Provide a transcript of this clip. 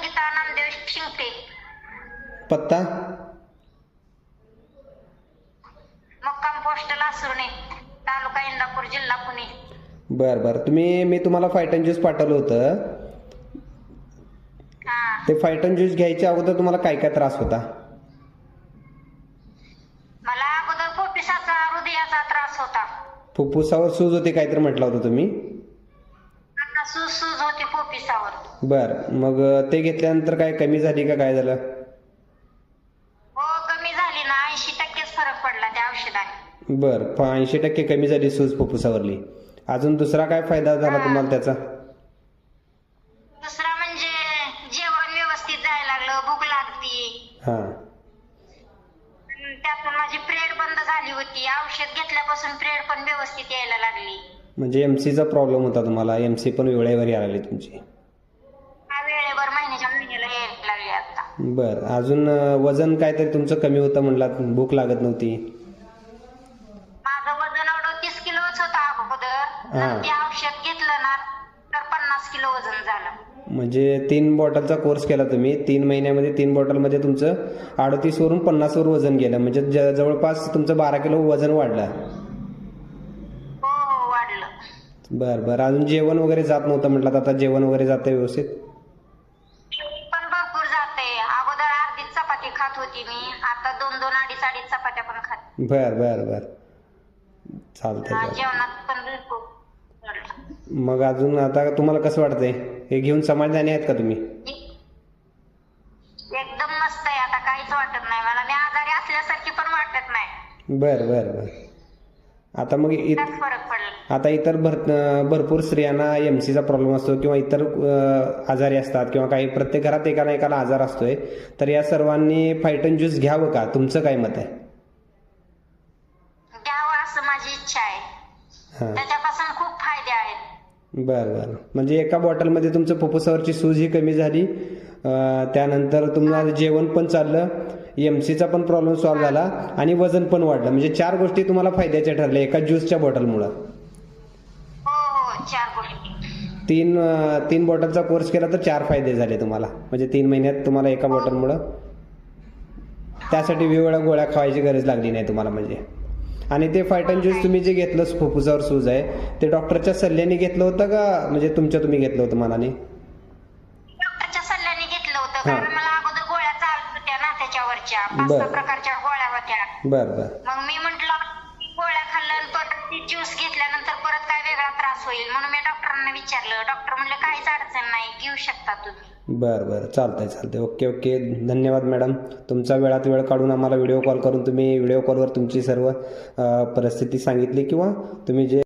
संगीता नामदेव शिंगटे पत्ता? मुक्काम पोस्ट लासुर्णे तालुका इंदापूर जिल्हा पुणे. बरं बरं. तुम्ही मी तुम्हाला फायटन ज्यूस पाठवलं होतं. हा. ते फायटन ज्यूस घ्यायच्या अगोदर तुम्हाला काय काय त्रास होता? मला अगोदर पोपिसाचा हृदयाचा त्रास होता. फुफ्फुसावर सूज होते काहीतरी म्हटलं होतं तुम्ही. आता सूज बरं मग ते घेतल्यानंतर काय कमी झाली का काय झालं? हो कमी झाली ना. ऐंशी टक्केच फरक पडला त्या औषधाने. बरं ऐंशी टक्के कमी झाली सूज फुफ्फुसावरली. अजून दुसरा काय फायदा झाला तुम्हाला त्याचा? दुसरा म्हणजे जेवण व्यवस्थित जायला लागलं भूक लागती. हां. अन त्यातून माझी प्रेड बंद झाली होती. औषध घेतल्यापासून प्रेड पण व्यवस्थित यायला लागली. म्हणजे एम सीचा प्रॉब्लेम होता तुम्हाला. एम सी पण वेळेवर यायला लागली तुमची. वेळेवर महिन्याच्या महिन्याला यायला लागली आता. बरं अजून अं, वजन काहीतरी तुमचं कमी होतं म्हणलात भूक लागत नव्हती. माझं वजन अडतीस किलोच होतं अगोदर. हा. नंतर ते औषध घेतलं ना तर पन्नास किलो वजन झालं. म्हणजे तीन बॉटलचा कोर्स केला तुम्ही तीन महिन्यामध्ये तीन बॉटलमध्ये तुमचं अडतीसवरून पन्नासवर वजन गेलं. म्हणजे ज- जवळपास तुमचं बारा किलो वजन वाढलं. हो हो वाढलं. बरं बरं अजून जेवण वगैरे जात नव्हतं म्हटलं आता जेवण वगैरे जातं व्यवस्थित? होती. मी आता दोन दोन अडीच अडीच चपात्या पण खाते. बरं बरं बरं. चालतंय हा, चालतंय. जेवणात पण भरपूर. मग अजून आता तुम्हाला कसं वाटतंय? हे घेऊन समाधानी आहेत का तुम्ही? एकदम मस्त आहे. आता काहीच वाटत नाही मला. मी आजारी असल्यासारखी पण वाटत नाही. बरं बरं बरं. आता मग इत आता इतर भर भरपूर स्त्रियांना एम सीचा प्रॉब्लेम असतो किंवा इतर आजारी असतात किंवा काही प्रत्येक घरात एकाला एकाला आजार असतोय. तर या सर्वांनी फायटन ज्यूस घ्यावं का? तुमचं काय मत आहे? घ्यावं असं माझी इच्छा आहे. हां. त्याच्यापासून खूप फायदे आहेत. बरं बरं. म्हणजे एका बॉटलमध्ये तुमचं फुफ्फुसावरची सूज ही कमी झाली. त्यानंतर तुम्हाला जेवण पण चाललं. एम सीचा पण प्रॉब्लेम सॉल्व्ह झाला आणि वजन पण वाढलं. म्हणजे चार गोष्टी तुम्हाला फायद्याच्या ठरल्या. एका ज्यूसच्या बॉटलमुळं हो हो. तीन तीन बॉटलचा कोर्स केला तर चार फायदे झाले तुम्हाला. म्हणजे तीन महिन्यात तुम्हाला एका बॉटलमुळं त्यासाठी वेगवेगळ्या गोळ्या खावायची गरज लागली नाही तुम्हाला म्हणजे. आणि ते फायटन ज्यूस तुम्ही जे घेतलं फुफ्फुसावर सूज आहे ते डॉक्टरच्या सल्ल्याने घेतलं होतं का? म्हणजे तुमच्या तुम्ही घेतलं होतं मनाने? होत्या ना त्याच्यावरच्या पाच बरं. सहा प्रकारच्या गोळ्या होत्या. बरं बरं. मग मी म्हंटल गोळ्या खाल्ल्यानंतर ती ज्यूस घेतल्यानंतर परत काय वेगळा त्रास होईल? म्हणून मी डॉक्टरांना विचारलं. डॉक्टर म्हणले काहीच अडचण नाही घेऊ शकता तुम्ही. बरं बरं. चालतंय चालतंय. Okay okay. धन्यवाद मॅडम. तुमचा वेळात वेळ काढून आम्हाला व्हिडिओ कॉल करून तुम्ही व्हिडिओ कॉलवर तुमची सर्व अ, परिस्थिती सांगितली किंवा तुम्ही जे